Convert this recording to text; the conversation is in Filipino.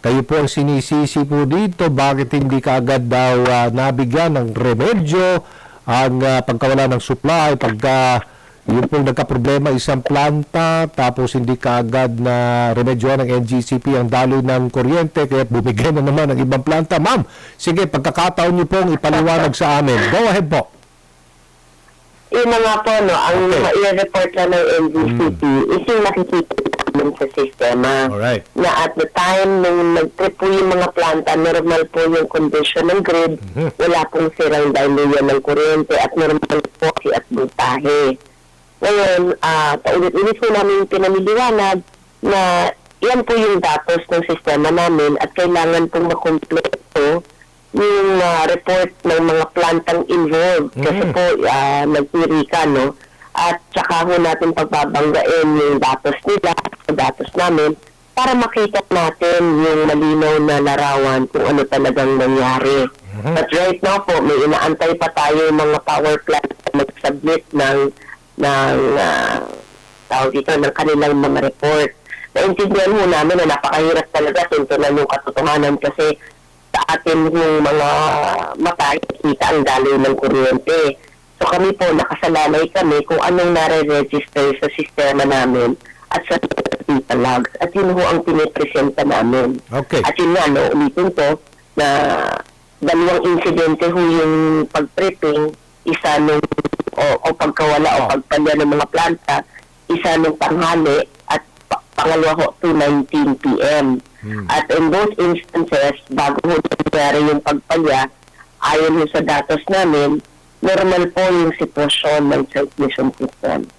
Kayo po ang sinisisi po dito. Bakit hindi ka agad daw ah, nabigyan ng remedyo ang ah, pagkawala ng supply, pagka yung pong nagka-problema isang planta, tapos hindi ka agad na remedyohan ng NGCP ang daloy ng kuryente, kaya bumigay na naman ng ibang planta. Ma'am, sige, pagkakataon niyo pong ipaliwanag sa amin. Go ahead po. Yun na nga po, no, ang Okay. Mm. i-report na ng NGCP is yung nakikita namin sa sistema. Alright. Na at the time nung nag-trip po yung mga planta, normal po yung condition ng grid, Mhm. wala pong sirang diluyan ng kuryente at normal po si at voltahe. Ngayon, ah paulit-ulit po namin pinamiliwanag na yan po yung datos ng sistema namin at kailangan pong makumpleto yung ah, report ng mga plantang involved. Kasi Mm. po, uh, nagpirika, no? At saka ho natin pagbabanggain yung datos nila, sa datos namin, para makita natin yung malinaw na larawan kung ano talagang nangyari. But right now po, may inaantay pa tayo yung mga power plant na mag-submit ng ng ah, tawag dito, ng kanilang mga report. Naintindihan ho namin na napakahirap talaga tuntunan yung katotohanan kasi sa atin yung mga mata, kita ang daloy ng kuryente. So kami po, nakasalalay kami kung anong nare-register sa sistema namin at sa data logs. At yun ho ang pinipresenta namin. Okay. At yun nga, no, ulitin ko na dalawang insidente ho yung pag-tripping, isa nung o, o pagkawala o Oh. pagpalya ng mga planta, isa nung tanghali at pa- pangalawa ho 2.19 p.m. Hmm. At in both instances, bago ho nangyari yung pagpalya, ayon ho sa datos namin, normal po yung sitwasyon ng transmission system.